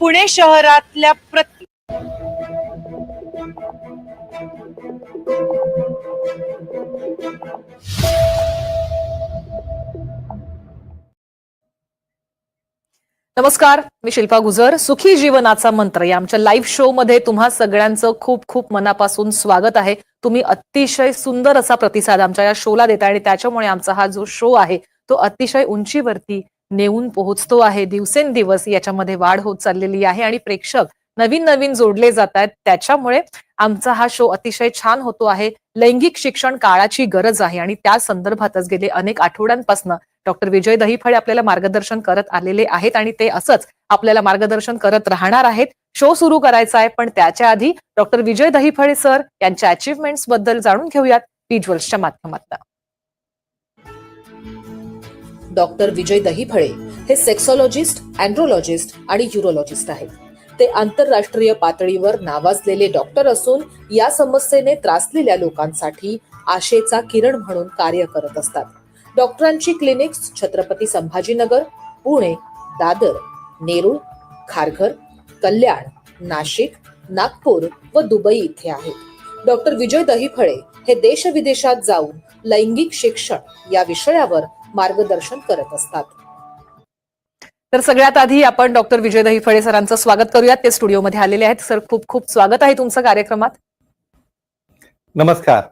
पुणे शहरातल्या प्रत्येक नमस्कार मी शिल्पा गुजर. सुखी जीवनाचा मंत्र या आमच्या लाईव्ह शो मध्ये तुम्हा सगळ्यांचं खूप खूप मनापासून स्वागत आहे. तुम्ही अतिशय सुंदर असा प्रतिसाद आमच्या या शोला देता आणि त्याच्यामुळे आमचा हा जो शो आहे तो अतिशय उंचीवरती नेऊन पोहोचतो आहे. दिवसेंदिवस याच्यामध्ये वाढ होत चाललेली आहे आणि प्रेक्षक नवीन नवीन जोडले जात आहेत. त्याच्यामुळे आमचा हा शो अतिशय छान होतो आहे. लैंगिक शिक्षण काळाची गरज आहे आणि त्या संदर्भातच गेले अनेक आठवड्यांपासून डॉक्टर विजय दहीफळे आपल्याला मार्गदर्शन करत आलेले आहेत आणि ते असंच आपल्याला मार्गदर्शन करत राहणार आहेत. शो सुरू करायचा आहे पण त्याच्या आधी डॉक्टर विजय दहीफळे सर यांच्या अचिव्हमेंट्सबद्दल जाणून घेऊयात. विज्युअल्सच्या माध्यमातून. डॉक्टर विजय दहीफळे हे सेक्सॉलॉजिस्ट अँड्रोलॉजिस्ट आणि युरोलॉजिस्ट आहेत. ते आंतरराष्ट्रीय पातळीवर नावाजलेले डॉक्टर असून या समस्येने त्रासलेल्या लोकांसाठी आशेचा किरण म्हणून कार्य करत असतात. डॉक्टरांची क्लिनिक्स छत्रपती संभाजीनगर पुणे दादर नेरूळ खारघर कल्याण नाशिक नागपूर व दुबई इथे आहेत. डॉक्टर विजय दहीफळे हे देशविदेशात जाऊन लैंगिक शिक्षण या विषयावर मार्गदर्शन करत असतात. तर सगळ्यात आधी आपण डॉक्टर विजय दहीफळे सरांचं स्वागत करूयात. ते स्टुडिओमध्ये आलेले आहेत. सर खूप खूप स्वागत आहे तुमचं कार्यक्रमात. नमस्कार.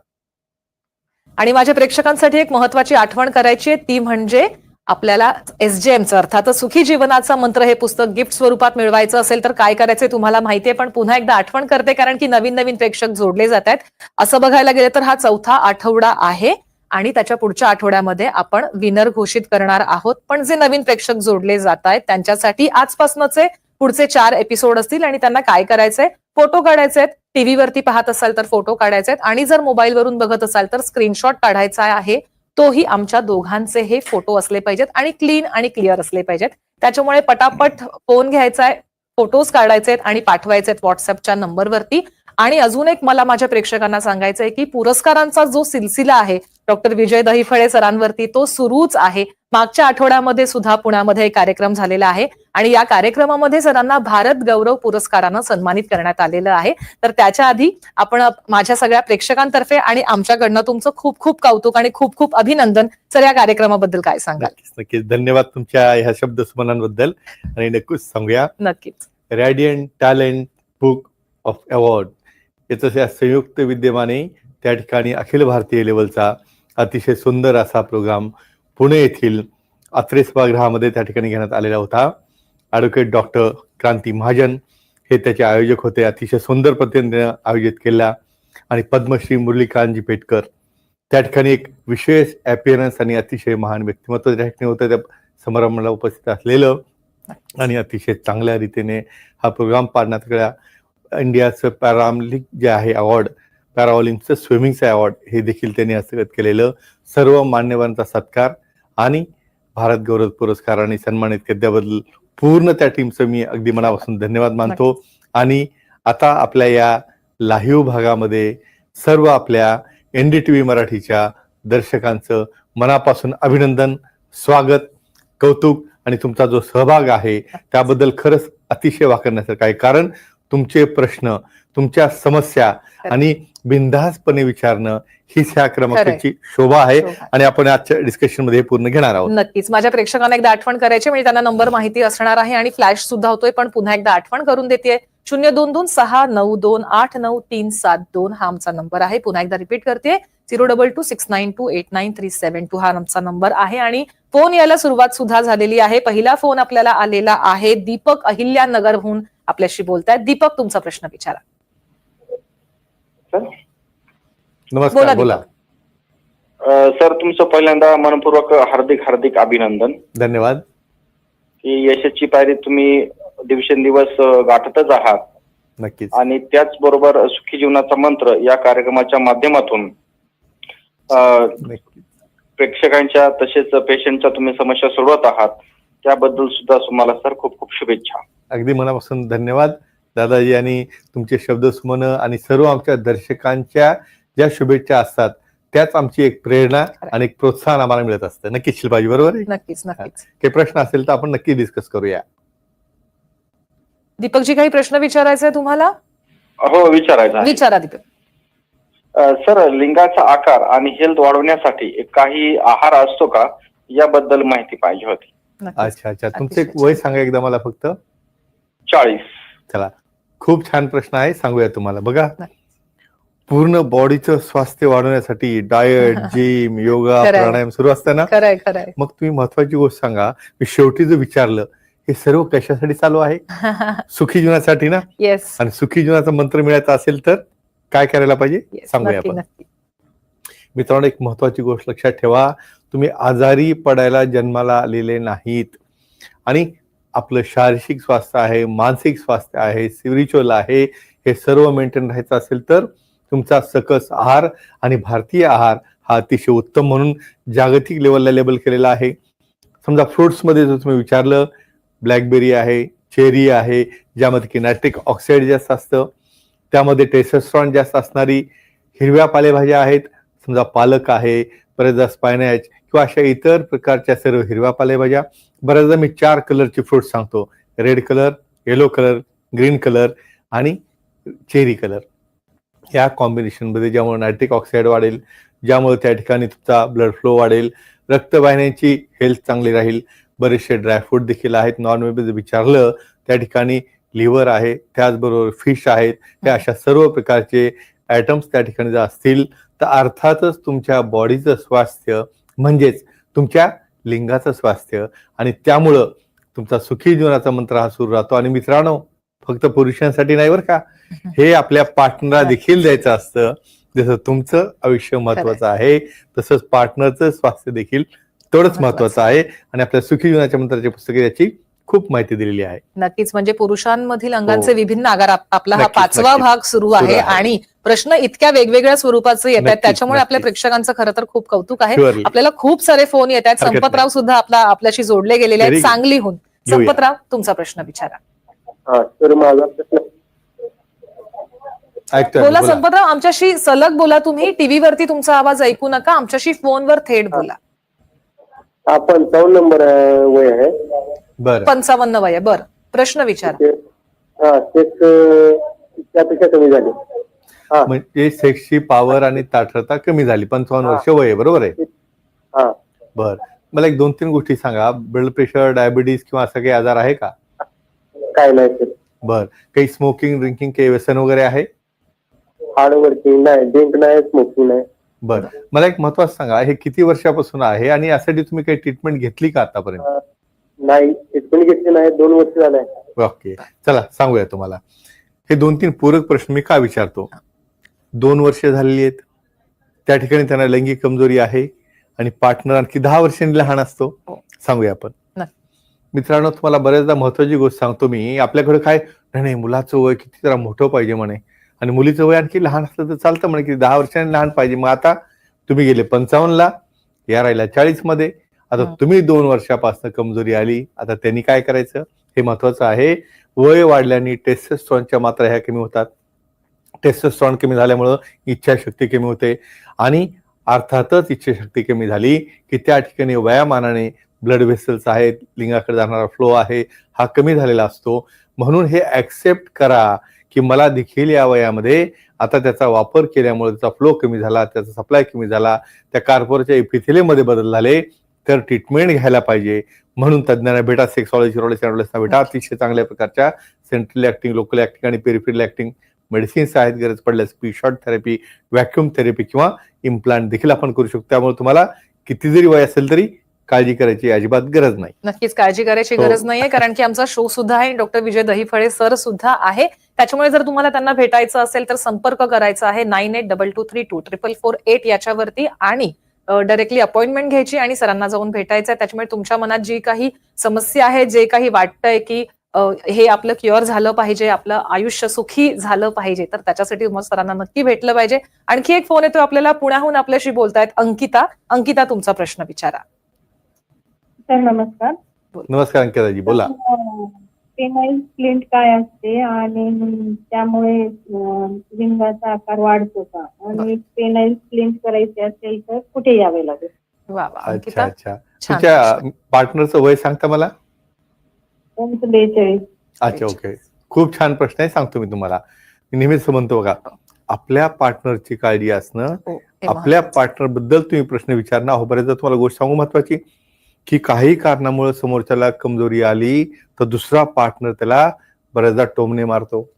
आणि माझ्या प्रेक्षकांसाठी एक महत्वाची आठवण करायची आहे. ती म्हणजे आपल्याला एसजेएमचं अर्थातच सुखी जीवनाचा मंत्र हे पुस्तक गिफ्ट स्वरूपात मिळवायचं असेल तर काय करायचंय तुम्हाला माहितीये पण पुन्हा एकदा आठवण करते कारण की नवीन नवीन प्रेक्षक जोडले जात आहेत. असं बघायला गेलं तर हा चौथा आठवडा आहे. आणि त्याच्या पुढच्या आठवड्यामध्ये आपण विनर घोषित करणार आहोत. पण जे नवीन प्रेक्षक जोडले जात आहेत त्यांच्यासाठी आजपासूनचे पुढचे चार एपिसोड असतील आणि त्यांना काय करायचंय? फोटो काढायचे आहेत. टीव्हीवरती पाहत असाल तर फोटो काढायचे आहेत. आणि जर मोबाईलवरून बघत असाल तर स्क्रीनशॉट काढायचा आहे. तोही आमच्या दोघांचे हे फोटो असले पाहिजेत आणि क्लीन आणि क्लिअर असले पाहिजेत. त्याच्यामुळे पटापट फोन घ्यायचा आहे फोटोज काढायचे आहेत आणि पाठवायचे आहेत व्हॉट्सअपच्या नंबरवरती आणि अजून एक मला माझ्या प्रेक्षकांना सांगायचं आहे की पुरस्कारांचा जो सिलसिला आहे डॉक्टर विजय दहीफळे सरांवरती तो सुरूच आहे. मागच्या आठवड्यामध्ये सुद्धा पुण्यामध्ये एक कार्यक्रम झालेला आहे आणि या कार्यक्रमामध्ये सरांना भारत गौरव पुरस्कारानं सन्मानित करण्यात आलेलं आहे. तर त्याच्या आधी आपण माझ्या सगळ्या प्रेक्षकांतर्फे आणि आमच्याकडनं तुमचं खूप खूप कौतुक आणि खूप खूप अभिनंदन. सर या कार्यक्रमाबद्दल काय सांगाल? नक्कीच धन्यवाद तुमच्या ह्या शब्दस्मरणांबद्दल. आणि नक्कीच सांगूया. नक्कीच. Radiant talent book of award याचं या संयुक्त विद्यमाने त्या ठिकाणी अखिल भारतीय लेवलचा अतिशय सुंदर असा प्रोग्राम पुणे येथील आत्रे सभागृहामध्ये त्या ठिकाणी घेण्यात आलेला होता. ॲडव्होकेट डॉक्टर क्रांती महाजन हे त्याचे आयोजक होते. अतिशय सुंदर पद्धतीने आयोजित केला. आणि पद्मश्री मुरलीकांतजी पेटकर त्या ठिकाणी एक विशेष ॲपिअरन्स आणि अतिशय महान व्यक्तिमत्व त्या ठिकाणी होतं. त्या समारंभाला उपस्थित असलेलं आणि अतिशय चांगल्या रीतीने हा प्रोग्राम पाडण्यात गेला इंडियाचं पॅरालिम्पिक जे आहे अवॉर्ड पॅराऑलिम्पिकचं स्विमिंगचं अवॉर्ड हे देखील त्यांनी हस्तगत केलेलं. सर्व मान्यवरांचा सत्कार आणि भारत गौरव पुरस्काराने सन्मानित केल्याबद्दल पूर्ण त्या टीमचं मी अगदी मनापासून धन्यवाद मानतो. आणि आता आपल्या या लाईव्ह भागामध्ये सर्व आपल्या एन डी टी व्ही मराठीच्या दर्शकांचं मनापासून अभिनंदन स्वागत कौतुक आणि तुमचा जो सहभाग आहे त्याबद्दल खरंच अतिशय वाकरण्यासारखं आहे. कारण तुमचे प्रश्न तुमच्या समस्या आणि बिनधास्तपणे विचारणं हीच ह्या क्रमांकाची शोभा आहे आणि आपण आजच्या डिस्कशनमध्ये पूर्ण घेणार आहोत. नक्कीच. माझ्या प्रेक्षकांना एकदा आठवण करायची म्हणजे त्यांना नंबर माहिती असणार आहे आणि फ्लॅश सुद्धा होतोय पण पुन्हा एकदा आठवण करून देते शून्य दोन दोन सहा नऊ दोन आठ नऊ तीन सात दोन हा आमचा नंबर आहे. पुन्हा एकदा रिपीट करते zero double two six nine two eight nine three seven two हा आमचा नंबर आहे आणि फोन यायला सुरुवात सुद्धा झालेली आहे. पहिला फोन आपल्याला आलेला आहे दीपक अहिल्यानगरहून. आपल्याशी बोलतायत दीपक तुमचा प्रश्न विचारा. सर? बोला, नमस्कार बोला सर तुमचं पहिल्यांदा मनपूर्वक हार्दिक हार्दिक अभिनंदन. धन्यवाद. की यशाची पायरी तुम्ही दिवसेंदिवस गाठतच आहात. नक्कीच. आणि त्याचबरोबर सुखी जीवनाचा मंत्र या कार्यक्रमाच्या माध्यमातून प्रेक्षकांच्या तसेच पेशंटच्या तुम्ही समस्या सोडवत आहात. त्याबद्दल सुद्धा तुम्हाला सर खूप खूप शुभेच्छा. अगदी मनापासून धन्यवाद. दादाजी आणि तुमचे शब्द सुमन आणि सर्व आमच्या दर्शकांच्या ज्या शुभेच्छा असतात त्याच आमची एक प्रेरणा आणि एक प्रोत्साहन आम्हाला मिळत असतं. नक्कीच शिल्पाजी बरोबर आहे? नक्कीच नक्कीच. काही प्रश्न असेल तर आपण नक्की डिस्कस करूया. दीपकजी काही प्रश्न विचारायचे आहे तुम्हाला? हो विचारायचं विचारा दीपक. सर लिंगाचा आकार आणि हेल्थ वाढवण्यासाठी काही आहार असतो का? याबद्दल माहिती पाहिजे होती. अच्छा अच्छा. तुमचं वय सांगा एकदा मला फक्त. चाळीस. चला. खूप छान प्रश्न आहे सांगूया तुम्हाला. बघा. पूर्ण बॉडीचं स्वास्थ्य वाढवण्यासाठी डाएट जिम योगा. प्राणायाम सुरू असताना मग तुम्ही महत्वाची गोष्ट सांगा. मी शेवटी जो विचारलं हे सर्व कशासाठी चालू आहे? सुखी जीवनासाठी ना? येस आणि सुखी जीवनाचा मंत्र मिळायचा असेल तर काय करायला पाहिजे? सांगूया आपण. मित्रांनो एक महत्वाची गोष्ट लक्षात ठेवा. तुम्ही आजारी पडायला जन्माला आलेले नाहीत. आणि आपलं शारीरिक स्वास्थ्य आहे मानसिक स्वास्थ्य आहे स्पिरिच्युअल आहे हे सर्व मेंटेन राहायचं असेल तर तुमचा सकस आहार आणि भारतीय आहार हा अतिशय उत्तम म्हणून जागतिक लेवलला लेबल केलेला आहे. समजा फ्रुट्समध्ये जर तुम्ही विचारलं ब्लॅकबेरी आहे चेरी आहे ज्यामध्ये की नायट्रिक ऑक्साईड जास्त असतं त्यामध्ये टेसेस्ट्रॉन जास्त असणारी हिरव्या पालेभाज्या आहेत समजा पालक आहे बरेचदा स्पायनॅच किंवा अशा इतर प्रकारच्या सर्व हिरव्या पालेभाज्या. बऱ्याचदा मी चार कलरचे फ्रूट सांगतो. Red colour yellow colour green colour आणि चेरी कलर. या कॉम्बिनेशनमध्ये ज्यामुळे नायट्रिक ऑक्साईड वाढेल ज्यामुळे त्या ठिकाणी तुमचा ब्लड फ्लो वाढेल रक्तवाहिन्यांची हेल्थ चांगली राहील. बरेचसे ड्रायफ्रूट देखील आहेत. नॉन विचारलं त्या ठिकाणी लिव्हर आहे त्याचबरोबर फिश आहेत त्या अशा सर्व प्रकारचे ॲटम्स त्या ठिकाणी जर असतील तर अर्थातच तुमच्या बॉडीचं स्वास्थ्य म्हणजेच तुमच्या लिंगाचं स्वास्थ्य आणि त्यामुळं तुमचा सुखी जीवनाचा मंत्र हा सुरू राहतो. आणि मित्रांनो फक्त पुरुषांसाठी नाही बरं का? हे आपल्या पार्टनरला देखील द्यायचं असतं. जसं तुमचं आयुष्य महत्वाचं आहे तसंच पार्टनरचं स्वास्थ्य देखील तेवढंच महत्वाचं. आहे. आणि आपल्या सुखी जीवनाच्या मंत्राची पुस्तके याची खूप माहिती दिलेली आहे नक्कीच म्हणजे पुरुषांमधील अंगांचे हो. विभिन्न आकार आप- आपला हा नक्कीच, पाचवा नक्कीच. भाग सुरू आहे आहे. आणि प्रश्न इतक्या वेगवेगळ्या स्वरूपाचे येत आहेत नक्कीच, त्याच्यामुळे आपल्या नक्कीच. प्रेक्षकांचं खरं तर खूप कौतुक आहे Surely. आपल्याला खूप सारे फोन येत आहेत हरकत संपतराव सुद्धा आपला आपल्याशी जोडले गेलेले आहेत Very good. सांगलीहून घेऊया. संपतराव तुमचा प्रश्न विचारा हा तर माझा प्रश्न ऐकतोय बोला. संपतराव आमच्याशी सलग बोला तुम्ही टीव्हीवरती तुमचा आवाज ऐकू नका आमच्याशी फोनवर थेट बोला हा पंचावन्न नंबर अं, वय आहे बरं. पंचावन्न वय बर. प्रश्न विचारा. ते हा तेच अं, त्यापेक्षा कमी झाले. हा. म्हणजे सेक्सची पॉवर आणि ताठरता कमी झाली. पंचावन्न. वर्ष वय आहे, बरोबर आहे? हा. बर. मला एक दोन तीन गोष्टी सांगा. ब्लड प्रेशर डायबिटीस किंवा असं काही आजार आहे का? काय नाही बर. काही स्मोकिंग ड्रिंकिंग काही व्यसन वगैरे आहे? हार्ड वर्किंग नाही. ड्रिंक नाही स्मोकिंग नाही. बर. मला एक महत्वाचं सांगा. हे किती वर्षापासून आहे आणि यासाठी तुम्ही काही ट्रीटमेंट घेतली का आतापर्यंत? नाही ट्रीटमेंट घेतली नाही दोन वर्ष झालंय ओके. चला सांगूया तुम्हाला. हे दोन तीन पूरक प्रश्न मी का विचारतो? दोन वर्ष झालेली आहेत. त्या ठिकाणी त्यांना लैंगिक कमजोरी आहे आणि पार्टनर आणखी दहा वर्षांनी लहान असतो. हो. सांगूया आपण. मित्रांनो तुम्हाला बऱ्याचदा महत्वाची गोष्ट सांगतो मी. आपल्याकडे काय नाही नाही मुलाचं वय किती जरा मोठं पाहिजे म्हणे. आणि मुलीचं वय आणखी लहान असलं तर चालतं म्हणे की दहा वर्षांनी लहान पाहिजे. मग आता तुम्ही गेले पंचावन्नला या राहिल्या चाळीसमध्ये आता. तुम्ही दोन वर्षापासून कमजोरी आली आता त्यांनी काय करायचं? हे महत्वाचं आहे. वय वाढल्याने टेस्टोस्ट्रॉनच्या मात्रा ह्या कमी होतात. टेस्टोस्ट्रॉन कमी झाल्यामुळं इच्छाशक्ती कमी होते आणि अर्थातच इच्छाशक्ती कमी झाली की त्या ठिकाणी वयामानाने ब्लड व्हेसल्स आहेत लिंगाकडे जाणारा फ्लो आहे हा कमी झालेला असतो. म्हणून हे ऍक्सेप्ट करा की मला देखील या वयामध्ये आता त्याचा वापर केल्यामुळे त्याचा फ्लो कमी झाला त्याचा सप्लाय कमी झाला त्या कार्पोरच्या इपिथिलेमध्ये बदल झाले तर ट्रीटमेंट घ्यायला पाहिजे. म्हणून तज्ञांना भेटा सेक्सॉलॉजी रोलेसना भेटा. अतिशय चांगल्या प्रकारच्या सेंट्रल ऍक्टिंग लोकल ऍक्टिंग आणि पेरिफेरल ऍक्टिंग मेडिसिन्स आहेत. गरज पडल्यास P shot therapy vacuum therapy किंवा इम्प्लांट देखील आपण करू शकतो. त्यामुळे तुम्हाला किती जरी वय असेल तरी काळजी करायची अजिबात गरज नाही. नक्कीच काळजी करायची हो. गरज नाहीये कारण की आमचा शो सुद्धा आहे. डॉक्टर विजय दहीफळे सर सुद्धा आहे. त्याच्यामुळे जर तुम्हाला त्यांना भेटायचं असेल तर संपर्क करायचा आहे. Nine eight double two three two triple four eight याच्यावरती आणि डायरेक्टली अपॉइंटमेंट घ्यायची आणि सरांना जाऊन भेटायचं आहे. त्याच्यामुळे तुमच्या मनात जी काही समस्या आहे जे काही वाटतंय की हे आपलं क्युअर झालं पाहिजे आपलं आयुष्य सुखी झालं पाहिजे तर त्याच्यासाठी तुम्हाला सरांना नक्की भेटलं पाहिजे. आणखी एक फोन येतो आपल्याला पुण्याहून आपल्याशी बोलतायत अंकिता. अंकिता तुमचा प्रश्न विचारा. सर नमस्कार. नमस्कार अंकिताजी बोला. पेनाईल स्प्लिंट काय असते आणि त्यामुळे लिंगाचा आकार वाढतो का? आणि पेनाईल स्प्लिंट करायचे असेल तर कुठे यावे लागेल? वा वा अच्छा अंकिता? अच्छा छान. तुमच्या पार्टनरचं वय सांगता मला? बेचाळीस. अच्छा ओके खूप छान प्रश्न आहे सांगतो मी तुम्हाला. मी नेहमीच म्हणतो बघा आपल्या पार्टनरची काळजी असणं हो, हे आपल्या. पार्टनरबद्दल तुम्ही प्रश्न विचारणं अहो बरेचदा तुम्हाला गोष्ट सांगू महत्वाची. की काही कारणामुळे समोरच्याला कमजोरी आली तर दुसरा पार्टनर त्याला बऱ्याचदा टोमणे मारतो.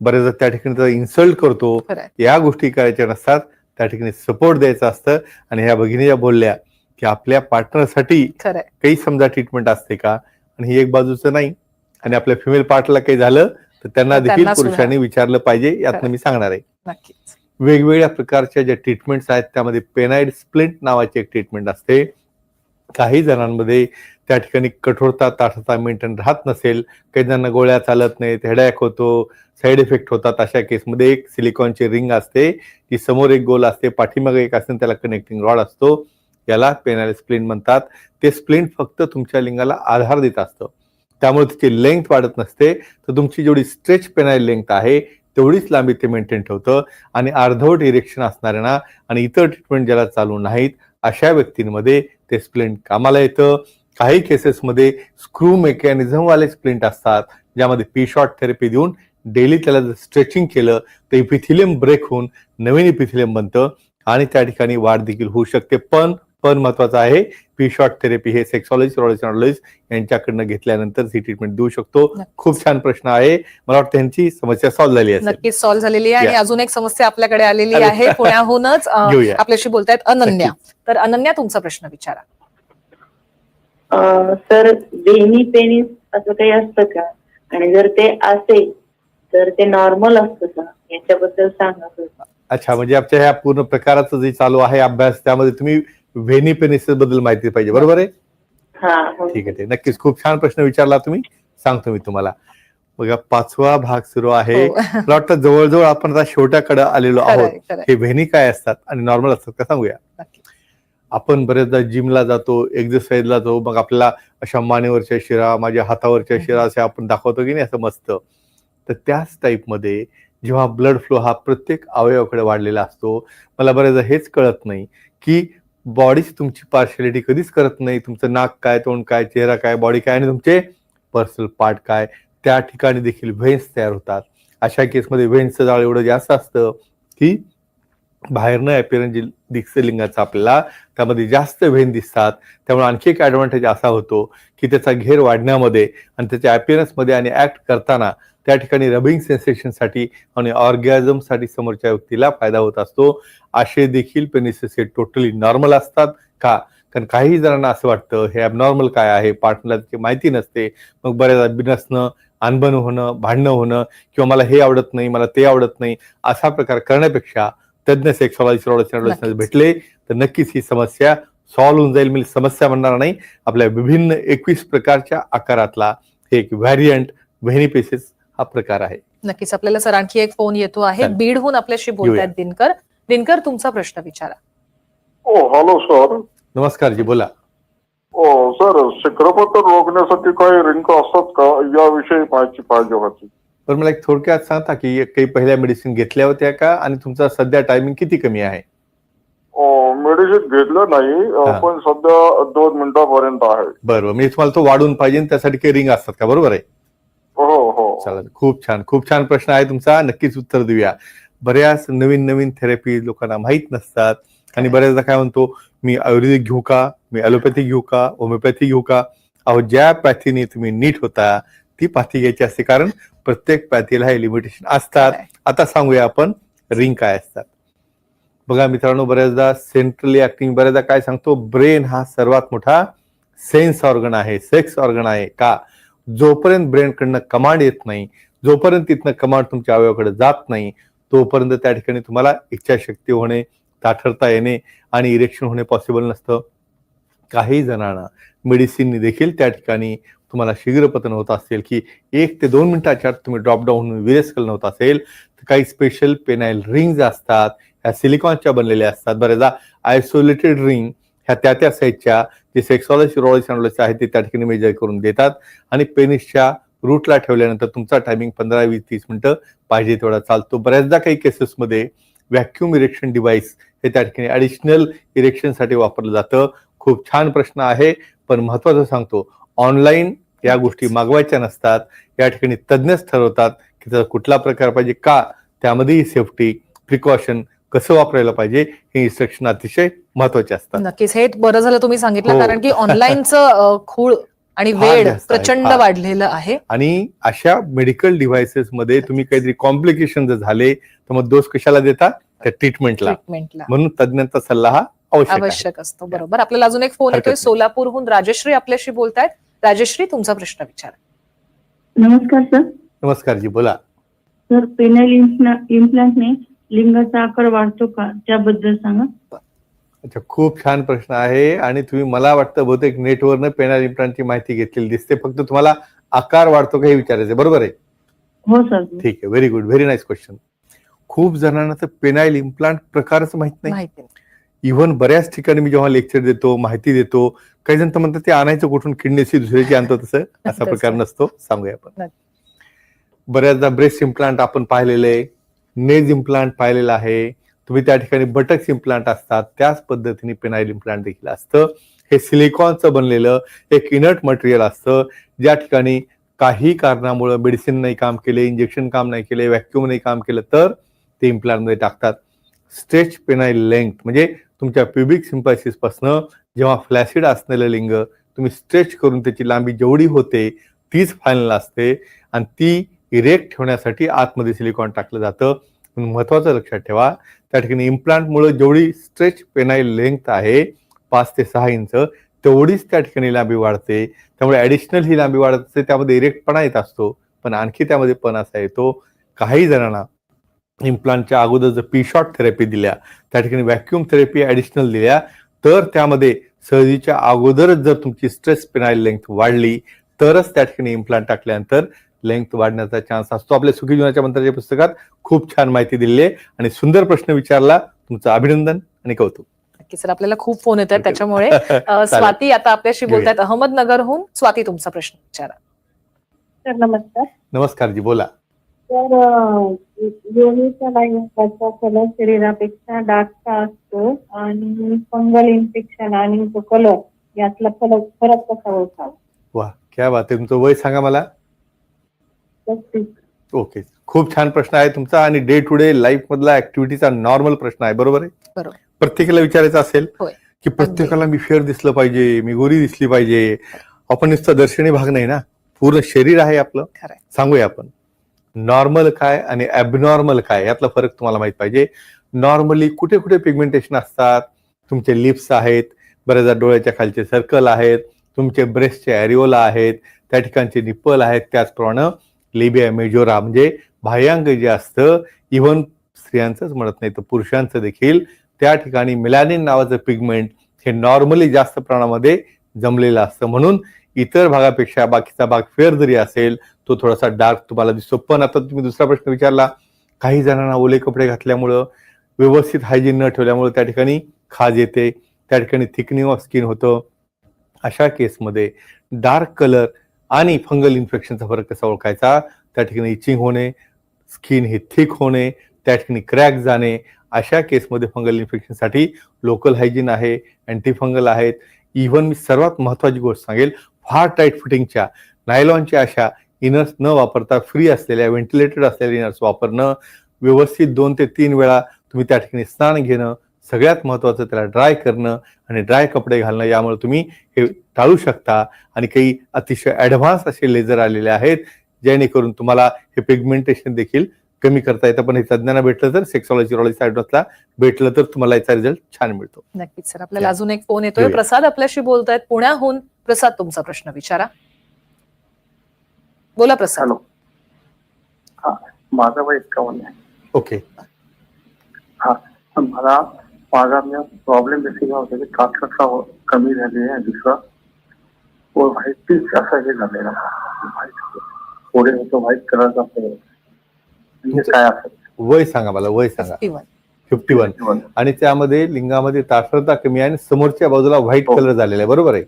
बऱ्याचदा त्या ठिकाणी त्याला इन्सल्ट करतो. या गोष्टी करायच्या नसतात त्या ठिकाणी सपोर्ट द्यायचा असतं. आणि ह्या भगिनी ज्या बोलल्या की आपल्या पार्टनरसाठी काही समजा ट्रीटमेंट असते का? आणि ही एक बाजूचं नाही. आणि आपल्या फिमेल पार्टला काही झालं तर त्यांना देखील. पुरुषांनी विचारलं पाहिजे यातनं. मी सांगणार आहे. वेगवेगळ्या प्रकारच्या ज्या ट्रीटमेंट्स आहेत त्यामध्ये पेनाइड स्प्लिंट नावाची एक ट्रीटमेंट असते. काही जणांमध्ये त्या ठिकाणी कठोरता ताठता मेंटेन राहत नसेल. काही जणांना गोळ्या चालत नाहीत हेडॅक होतो साईड इफेक्ट होतात अशा केसमध्ये एक सिलिकॉनची रिंग असते. ती समोर एक गोल असते पाठीमागे एक असते त्याला कनेक्टिंग रॉड असतो. याला पेनाल स्प्लिंट म्हणतात. ते स्प्लिंट फक्त तुमच्या लिंगाला आधार देत असतं. त्यामुळे त्याची लेंथ वाढत नसते. तर तुमची जेवढी स्ट्रेच पेनाइड लेंथ आहे तेवढीच लांबी ते मेंटेन ठेवतं. आणि अर्धवट इरेक्शन असणाऱ्यांना आणि इतर ट्रीटमेंट ज्याला चालू नाहीत अशा व्यक्तींमध्ये ते स्प्लिंट कामाला येतं काही केसेसमध्ये स्क्रू मेकॅनिझम वाले स्प्लिंट असतात ज्यामध्ये पी शॉर्ट थेरपी देऊन डेली त्याला जर स्ट्रेचिंग केलं तर इपिथिलियम ब्रेक होऊन नवीन इपिथिलियम बनतं आणि त्या ठिकाणी वाढ देखील होऊ शकते. पण पण महत्वाचं आहे पी शॉर्ट थेरपी हे सेक्सॉलॉजिस्ट रॉलॉजिस्ट यांच्याकडनं घेतल्यानंतर ही ट्रीटमेंट देऊ शकतो. खूप छान प्रश्न आहे. मला वाटतं त्यांची समस्या सॉल्व्ह झाली असेल. नक्कीच सॉल्व्ह झालेली आहे. आणि. अजून एक समस्या आपल्याकडे आलेली. आहे. पुण्याहूनच. आपल्याशी बोलतायत अनन्या. तर अनन्या तुमचा प्रश्न विचारा. सर बेनी पेनिस असं काही असतं का? आणि जर ते असेल तर ते नॉर्मल असतं का? याच्याबद्दल सांगा. अच्छा म्हणजे आमच्या ह्या पूर्ण प्रकाराचं जे चालू आहे अभ्यास त्यामध्ये तुम्ही व्हेनिपेनिसिसबद्दल माहिती पाहिजे. बरोबर आहे? हा हो. ठीक आहे ते नक्कीच. खूप छान प्रश्न विचारला तुम्ही. सांगतो मी तुम्हाला. बघा पाचवा भाग सुरू आहे. हो. मला वाटतं जवळजवळ आपण आता शेवटाकडे आलेलो आहोत. हे व्हेनी काय असतात आणि नॉर्मल असतात का सांगूया. आपण बरेचदा जिमला जातो एक्झरसाईजला जातो. मग आपल्याला अशा मानेवरच्या शिरा माझ्या हातावरच्या शिरा असे आपण दाखवतो की नाही असं मस्त. तर त्याच टाईपमध्ये जेव्हा ब्लड फ्लो हा प्रत्येक अवयवाकडे वाढलेला असतो मला बरेचदा हेच कळत नाही की बॉडीची तुमची पार्शलिटी कधीच करत नाही. तुमचं नाक काय तोंड काय चेहरा काय बॉडी काय आणि तुमचे पर्सनल पार्ट काय त्या ठिकाणी देखील व्हेन्स तयार होतात. अशा केसमध्ये व्हेन्सचं जाळ एवढं जास्त असतं की बाहेरनं अपिअरन्स जे दिसतं लिंगाचं आपल्याला त्यामध्ये जास्त व्हेन दिसतात. त्यामुळे आणखी एक ॲडव्हान्टेज असा होतो की त्याचा घेर वाढण्यामध्ये आणि त्याच्या अपिअरन्समध्ये आणि ऍक्ट करताना त्या ठिकाणी रबिंग सेन्सेशनसाठी आणि ऑर्गॅझमसाठी समोरच्या व्यक्तीला फायदा होत असतो. असे देखील पेनिसेस हे टोटली नॉर्मल असतात. का? कारण काही जणांना असं वाटतं हे ॲबनॉर्मल काय आहे? पार्टनरला त्याची माहिती नसते. मग बऱ्याचदा बिनसणं अनबन होणं भांडणं होणं किंवा मला हे आवडत नाही मला ते आवडत नाही असा प्रकार करण्यापेक्षा तज्ज्ञ सेक्सॉलॉजिस्ट नक्कीच. भेटले. तर नक्कीच ही समस्या सॉल्व्ह होऊन जाईल मी समस्या म्हणणार नाही. आपल्या विभिन्न एकवीस प्रकारच्या आकारातला हे एक व्हॅरियंट व्हेनिपेसिस हा प्रकार आहे. नक्कीच आपल्याला सर आणखी एक फोन येतो आहे. बीडहून आपल्याशी बोलतायत दिनकर. दिनकर तुमचा प्रश्न विचारा. ओ हॅलो सर नमस्कार जी बोला. ओ सर शिक्रपत्र रोखण्यासाठी काही रिंक असतात का? याविषयी माहिती पाहिजे होती. पण मला एक थोडक्यात सांगता की काही पहिल्या मेडिसिन घेतल्या होत्या का? आणि तुमचा सध्या टायमिंग किती कमी आहे? मेडिसिन घेतलं नाही. पण सध्या दोन मिनिटापर्यंत आहे. बरोबर मी तुम्हाला तो वाढून पाहिजे त्यासाठी काही रिंग असतात का? बरोबर आहे? हो हो. चालेल खूप छान खूप छान प्रश्न आहे तुमचा. नक्कीच उत्तर देऊया. बऱ्याच नवीन नवीन थेरपी लोकांना माहीत नसतात. आणि बऱ्याचदा काय म्हणतो मी आयुर्वेदिक घेऊ का? मी ॲलोपॅथी घेऊ का? होमिओपॅथी घेऊ का? अहो ज्या पॅथीने तुम्ही नीट होता ती पाथी घ्यायची असते. कारण प्रत्येक पॅथीला हे लिमिटेशन असतात. आता सांगूया आपण रिंग काय असतात. बघा मित्रांनो बऱ्याचदा सेंट्रली ऍक्टिंग बऱ्याचदा काय सांगतो ब्रेन हा सर्वात मोठा सेन्स ऑर्गन आहे सेक्स ऑर्गन आहे का? जोपर्यंत ब्रेनकडनं कमांड येत नाही जोपर्यंत तिथनं कमांड तुमच्या अवयवाकडे जात नाही तोपर्यंत त्या ठिकाणी तुम्हाला इच्छाशक्ती होणे ताठरता येणे आणि इरेक्शन होणे पॉसिबल नसतं. काही जणांना मेडिसिननी देखील त्या ठिकाणी तुम्हाला शीघ्रपतन होत असेल की एक ते दोन मिनिटाच्या आत तुम्ही ड्रॉपडाऊन विरेस्कलन होत असेल तर काही स्पेशल पेनाईल रिंग्ज असतात ह्या सिलिकॉनच्या बनलेल्या असतात. बऱ्याचदा आयसोलेटेड रिंग ह्या त्या त्या साईजच्या जे सेक्सॉलॉजी रोलॉजी आहेत ते त्या ठिकाणी मेजर करून देतात. आणि पेनिसच्या रूटला ठेवल्यानंतर तुमचा टायमिंग पंधरा वीस तीस मिनिटं पाहिजे तेवढा चालतो. बऱ्याचदा काही केसेसमध्ये व्हॅक्युम इरेक्शन डिव्हाइस हे त्या ठिकाणी ॲडिशनल इरेक्शनसाठी वापरलं जातं. खूप छान प्रश्न आहे. पण महत्वाचं सांगतो ऑनलाईन या गोष्टी मागवायच्या नसतात. या ठिकाणी तज्ज्ञच ठरवतात की त्याचा कुठला प्रकार पाहिजे का? त्यामध्येही सेफ्टी प्रिकॉशन कसं वापरायला पाहिजे हे इन्स्ट्रक्शन अतिशय महत्त्वाचे असतात. नक्कीच. हे बरं झालं तुम्ही सांगितलं हो. कारण की ऑनलाईनचं खूळ आणि वेळ प्रचंड. वाढलेलं आहे. आणि अशा मेडिकल डिव्हाइसेस मध्ये तुम्ही काहीतरी कॉम्प्लिकेशन जर झाले तर मग दोष कशाला देता? त्या ट्रीटमेंटला म्हणून तज्ञांचा सल्ला हा आवश्यक आहे. आवश्यक असतो. बरोबर. आपल्याला अजून एक फोन येतोय. सोलापूरहून राजश्री आपल्याशी बोलतायत. राजश्री तुमचा प्रश्न विचारा. नमस्कार सर. नमस्कार जी बोला. सर पेनल इम्प्लांटने लिंगाचा आकार वाढतो का? त्याबद्दल सांगा. अच्छा खूप छान प्रश्न आहे आणि तुम्ही मला वाटतं बहुतेक नेटवरनं पेनाल इम्प्लांटची माहिती घेतलेली दिसते. फक्त तुम्हाला आकार वाढतो का हे विचारायचं बरोबर आहे? हो सर. ठीक आहे. Very good very nice question खूप जणांना तर पेनाईल इम्प्लांट प्रकारच माहीत नाही. माहिती नाही. इव्हन बऱ्याच ठिकाणी मी जेव्हा लेक्चर देतो माहिती देतो काही जण तर म्हणतात ते आणायचं कुठून किडनीची दुसऱ्याची आणतो तसं. असा तसं. प्रकार नसतो. सांगूया आपण. नक्की. बऱ्याचदा ब्रेस्ट इम्प्लांट आपण पाहिलेले आहे. नेज इम्प्लांट पाहिलेलं आहे. तुम्ही त्या ठिकाणी बटक्स इम्प्लांट असतात. त्याच पद्धतीने पेनाईल इम्प्लांट देखील असतं. हे सिलिकॉनचं बनलेलं एक इनर्ट मटेरियल असतं. ज्या ठिकाणी काही कारणामुळं मेडिसिन नाही काम केले इंजेक्शन काम नाही केले व्हॅक्युम नाही काम केलं तर ते इम्प्लांटमध्ये टाकतात. स्ट्रेच पेनाईल लेंथ म्हणजे तुमच्या प्युबिक सिम्पायसिसपासनं जेव्हा फ्लॅसिड असलेलं लिंग तुम्ही स्ट्रेच करून त्याची लांबी जेवढी होते तीच फायनल असते. आणि ती इरेक्ट ठेवण्यासाठी आतमध्ये सिलिकॉन टाकलं जातं. महत्वाचं लक्षात ठेवा. त्या ठिकाणी इम्प्लांटमुळे जेवढी स्ट्रेच पेनाईल लेंथ आहे पाच ते सहा इंच तेवढीच त्या ठिकाणी लांबी वाढते. त्यामुळे ऍडिशनल ही लांबी वाढत असते त्यामध्ये इरेक्टपणा येत असतो. पण आणखी त्यामध्ये पण असा येतो. काही जणांना इम्प्लांटच्या अगोदर जर पी शॉट थेरपी दिल्या त्या ठिकाणी व्हॅक्युम थेरपी ॲडिशनल दिल्या तर त्यामध्ये सहजीच्या अगोदरच जर तुमची स्ट्रेस पेनाईल लेंथ वाढली तरच त्या ठिकाणी इम्प्लांट टाकल्यानंतर लेंथ वाढण्याचा चान्स असतो. आपल्या सुखी जीवनाच्या मंत्राच्या पुस्तकात खूप छान माहिती दिलेली आहे आणि सुंदर प्रश्न विचारला. तुमचं अभिनंदन आणि कौतुक. नक्की सर आपल्याला खूप फोन येत आहेत Okay. त्याच्यामुळे. स्वाती आता आपल्याशी घेऊया. बोलतायत. अहमदनगरहून स्वाती तुमचा प्रश्न विचारा. सर नमस्कार. नमस्कार जी बोला. तर योनीचा कलर शरीरापेक्षा डार्कचा असतो आणि फंगल इन्फेक्शन आणि तो कलर यातला फरक फरक कसा ओळखावा? वा क्या बात आहे. तुमचं वय सांगा मला. ओके. खूप छान प्रश्न आहे तुमचा आणि डे टू डे लाईफ मधला ऍक्टिव्हिटीचा नॉर्मल प्रश्न आहे. बरोबर आहे. प्रत्येकाला विचारायचं असेल. की प्रत्येकाला मी फेअर दिसलं पाहिजे मी गोरी दिसली पाहिजे. आपण नुसतं दर्शनी भाग नाही ना? पूर्ण शरीर आहे आपलं. सांगूया आपण. नॉर्मल काय आणि ॲबनॉर्मल काय? यातला फरक तुम्हाला माहीत पाहिजे. नॉर्मली कुठे कुठे पिगमेंटेशन असतात? तुमचे लिप्स आहेत बऱ्याचदा डोळ्याच्या खालचे सर्कल आहेत तुमचे ब्रेस्टचे ॲरिओला आहेत त्या ठिकाणचे निप्पल आहेत त्याचप्रमाणे लेबिया मेजोरा म्हणजे बाह्यांग जे असतं इव्हन स्त्रियांचंच म्हणत नाही तर पुरुषांचं देखील. त्या ठिकाणी मिलॅनिन नावाचं पिगमेंट हे नॉर्मली जास्त प्रमाणामध्ये जमलेलं असतं. म्हणून इतर भागापेक्षा बाकीचा भाग फेअर जरी असेल तो थोडासा डार्क तुम्हाला दिसतो. पण आता तुम्ही दुसरा प्रश्न विचारला काही जणांना ओले कपडे घातल्यामुळं व्यवस्थित हायजीन न ठेवल्यामुळं त्या ठिकाणी खाज येते त्या ठिकाणी थिकनिंग ऑफ स्किन होतं. अशा केसमध्ये डार्क कलर आणि फंगल इन्फेक्शनचा फरक कसा ओळखायचा? त्या ठिकाणी इचिंग होणे स्किन ही थिक होणे त्या ठिकाणी क्रॅक जाणे अशा केसमध्ये फंगल इन्फेक्शनसाठी लोकल हायजीन आहे अँटीफंगल आहेत. इव्हन मी सर्वात महत्वाची गोष्ट सांगेल फार टाईट फिटिंगच्या नायलॉनच्या अशा इनर्स न वापरता फ्री असलेल्या व्हेंटिलेटेड असलेल्या इनर्स वापरणं व्यवस्थित दोन ते तीन वेळा तुम्ही त्या ठिकाणी स्नान घेणं सगळ्यात महत्वाचं त्याला ड्राय करणं आणि ड्राय कपडे घालणं यामुळे तुम्ही हे टाळू शकता. आणि काही अतिशय ऍडव्हान्स असे लेझर आलेले आहेत जेणेकरून तुम्हाला हे पिगमेंटेशन देखील कमी करता येतं. पण हे तज्ञांना भेटलं तर सेक्सॉलॉजी रॉलॉजी सायडला भेटलं तर तुम्हाला याचा रिझल्ट छान मिळतो. नक्कीच सर. आपल्याला. अजून एक फोन येतोय. प्रसाद आपल्याशी बोलतायत. पुण्याहून प्रसाद तुमचा प्रश्न विचारा. बोला प्रसाद. हॅलो. हा माझं वय एकावन्न आहे. ओके. हा मला माझा प्रॉब्लेम बेसिक होता की कातरता कमी झाली आहे दुसरा। व व्हाईट पीच असा हे झालेला व्हाईट पुढे होतो व्हाईट कलरचा म्हणजे काय असेल वय सांगा मला वय सांगा। 51. फिफ्टी वन आणि त्यामध्ये लिंगामध्ये ताठरता कमी आहे आणि समोरच्या बाजूला व्हाईट हो. कलर झालेला आहे बरोबर आहे?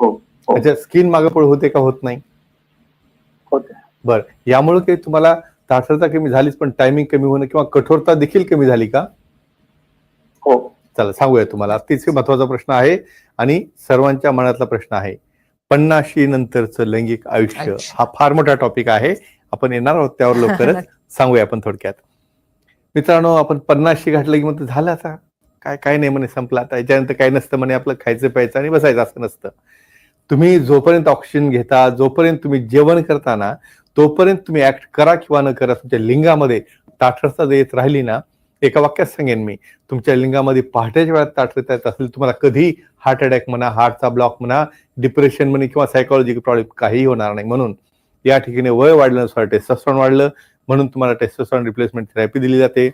हो हो. त्याच्या स्किन मागेपुढे होते का होत नाही? होते. बर यामुळे काही तुम्हाला ताठरता कमी झालीच पण टायमिंग कमी होणं किंवा कठोरता देखील कमी झाली का? हो. चला सांगूया तुम्हाला. अतिशय महत्त्वाचा प्रश्न आहे आणि सर्वांच्या मनातला प्रश्न आहे. पन्नाशी नंतरचं लैंगिक आयुष्य. हा फार मोठा टॉपिक आहे. आपण येणार आहोत त्यावर लवकरच. सांगूया आपण थोडक्यात. मित्रांनो आपण पन्नाशी घातलं की मग झालं आता. काय काय नाही म्हणे संपलं आता. याच्यानंतर काय नसतं म्हणे आपलं खायचं प्यायचं आणि बसायचं असं नसतं. तुम्ही जोपर्यंत ऑक्सिजन घेता जोपर्यंत तुम्ही जेवण करताना तोपर्यंत तुम्ही ऍक्ट करा किंवा न करा तुमच्या लिंगामध्ये ताठरता येत राहिली ना एका वाक्यात सांगेन मी. तुमच्या लिंगामध्ये पहाटेच्या वेळात ताटत येत असेल तुम्हाला कधी हार्ट अटॅक म्हणा हार्टचा ब्लॉक म्हणा डिप्रेशन म्हणे किंवा सायकोलॉजिकल प्रॉब्लेम काहीही होणार नाही. म्हणून या ठिकाणी वय वाढल्यानुसार टेस्टोस्टेरॉन वाढलं म्हणून तुम्हाला टेस्टोस्टेरॉन रिप्लेसमेंट थेरपी दिली जाते.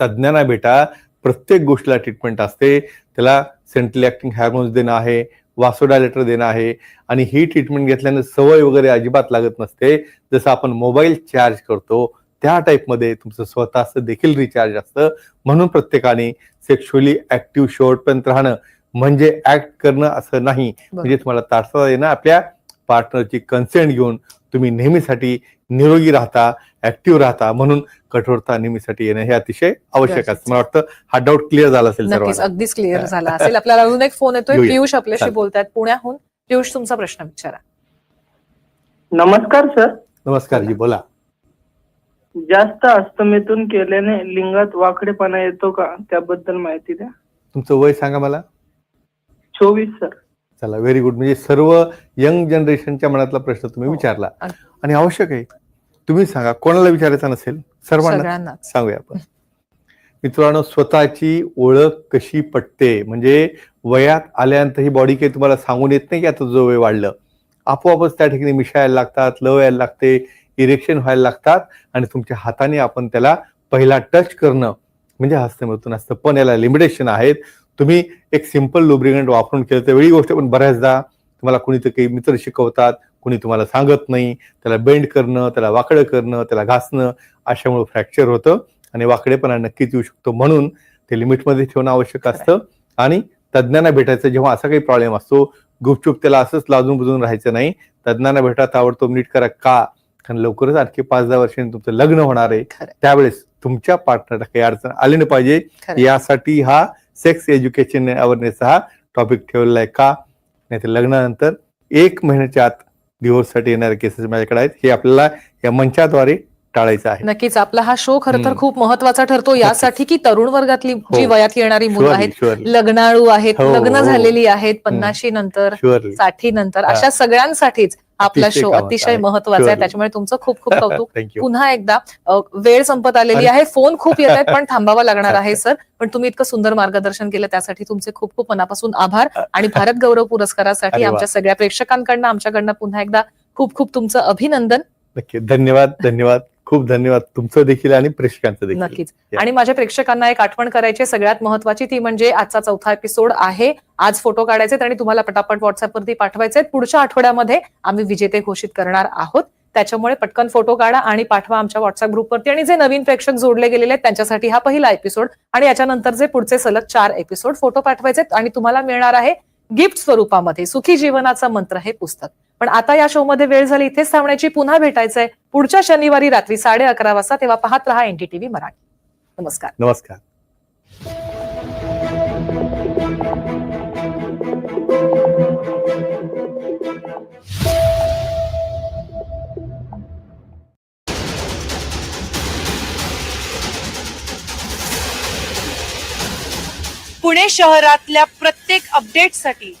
तज्ज्ञांना भेटा प्रत्येक गोष्टीला ट्रीटमेंट असते. त्याला सेंट्रल ऍक्टिंग हार्मोन्स देणं आहे वासोडायलेटर देणं आहे आणि ही ट्रीटमेंट घेतल्याने सवय वगैरे अजिबात लागत नसते. जसं आपण मोबाईल चार्ज करतो त्या टाईपमध्ये तुमचं स्वतःचं देखील रिचार्ज असतं. म्हणून प्रत्येकाने सेक्शुअली ऍक्टिव्ह शेवटपर्यंत राहणं म्हणजे ऍक्ट करणं असं नाही. म्हणजे तुम्हाला तारसा येणं आपल्या पार्टनरची कन्सेंट घेऊन तुम्ही नेहमीसाठी निरोगी राहता ऍक्टिव्ह राहता. म्हणून कठोरता नेहमीसाठी येणं हे अतिशय आवश्यक असतं. मला वाटतं हा डाऊट क्लिअर झाला असेल अगदीच क्लिअर झाला असेल. आपल्याला अजून एक फोन येतोय. पियुष आपल्याशी चालेल. बोलतायत पुण्याहून. पियुष तुमचा प्रश्न विचारा. नमस्कार सर नमस्कार जी बोला. जास्त हस्तमेतून केल्याने लिंगात वाकडेपणा येतो का? त्याबद्दल माहिती द्या. तुमचं वय सांगा मला. चोवीस सर. चला व्हेरी गुड म्हणजे सर्व यंग जनरेशनच्या मनातला प्रश्न तुम्ही हो. विचारला. आणि आवश्यक आहे तुम्ही सांगा कोणाला विचारायचं नसेल? सर्वांना सांगूया आपण. मित्रांनो स्वतःची ओळख कशी पटते? म्हणजे वयात आल्यानंतर ही बॉडी काही तुम्हाला सांगून येत नाही की आता जो वय वाढलं. आपोआपच त्या ठिकाणी मिशायला लागतात लव यायला लागते इरेक्शन व्हायला लागतात आणि तुमच्या हाताने आपण त्याला पहिला टच करणं म्हणजे हस्तमेतून असतं. पण याला लिमिटेशन आहेत. तुम्ही एक सिंपल लुब्रिगंट वापरून केलं तर वेळी गोष्ट पण बऱ्याचदा तुम्हाला कुणी तर काही मित्र शिकवतात कुणी तुम्हाला सांगत नाही. त्याला बेंड करणं त्याला वाकडं करणं त्याला घासणं अशामुळे फ्रॅक्चर होतं आणि वाकडेपणा नक्कीच येऊ शकतो म्हणून ते लिमिटमध्ये ठेवणं आवश्यक असतं. आणि तज्ज्ञांना भेटायचं जेव्हा असा काही प्रॉब्लेम असतो गुपचूप त्याला असंच लाजून बुजून राहायचं नाही. तज्ज्ञांना भेटा ताबडतोब नीट करा का? कारण लवकरच आणखी पाच दहा वर्षांनी तुमचं लग्न होणार आहे. त्यावेळेस तुमच्या पार्टनरला काही अडचण आली नाही पाहिजे. यासाठी हा सेक्स एज्युकेशन अवेअरनेस हा टॉपिक ठेवलेला आहे का नाही तर लग्नानंतर एक महिन्याच्या आत डिवोर्ससाठी येणारे केसेस माझ्याकडे आहेत हे आपल्याला या मंचाद्वारे टाळायचं आहे नक्कीच आपला हा शो खरं तर. खूप महत्त्वाचा ठरतो यासाठी की तरुण वर्गातली जी हो. वयात येणारी मुलं आहेत लग्नाळू आहेत हो, लग्न हो. झालेली आहेत पन्नाशी नंतर साठी नंतर. अशा सगळ्यांसाठीच आपला शो अतिशय. महत्त्वाचा आहे. त्याच्यामुळे तुमचं खूप खूप कौतुक पुन्हा एकदा वेळ संपत आलेली. आहे फोन खूप येत आहेत पण थांबावं लागणार आहे सर पण तुम्ही इतकं सुंदर मार्गदर्शन केलं त्यासाठी तुमचे खूप खूप मनापासून आभार आणि भारत गौरव पुरस्कारासाठी. आमच्या सगळ्या प्रेक्षकांकडनं आमच्याकडनं पुन्हा एकदा खूप खूप तुमचं अभिनंदन धन्यवाद धन्यवाद खूप धन्यवाद. तुमचं देखील आणि प्रेक्षकांचं देखील. नक्कीच. आणि माझ्या प्रेक्षकांना एक आठवण करायची सगळ्यात महत्वाची ती म्हणजे आजचा चौथा एपिसोड आहे. आज फोटो काढायचे आणि तुम्हाला पटापट व्हॉट्सअपवरती पाठवायचे. पुढच्या आठवड्यामध्ये आम्ही विजेते घोषित करणार आहोत. त्याच्यामुळे पटकन फोटो काढा आणि पाठवा आमच्या व्हॉट्सअप ग्रुपवरती आणि जे नवीन प्रेक्षक जोडले गेलेले आहेत त्यांच्यासाठी हा पहिला एपिसोड आणि याच्यानंतर जे पुढचे सलग चार एपिसोड फोटो पाठवायचे आणि तुम्हाला मिळणार आहे गिफ्ट स्वरूपामध्ये. सुखी जीवनाचा मंत्र हे पुस्तक. पण आता या शो मध्ये वेळ झाली. इथेच थांबण्याची पुन्हा भेटायचंय. पुढच्या शनिवारी रात्री साडे अकरा वाजता तेव्हा पाहत रहा एनटीटीव्ही मराठी. नमस्कार. नमस्कार. पुणे शहरातल्या प्रत्येक अपडेटसाठी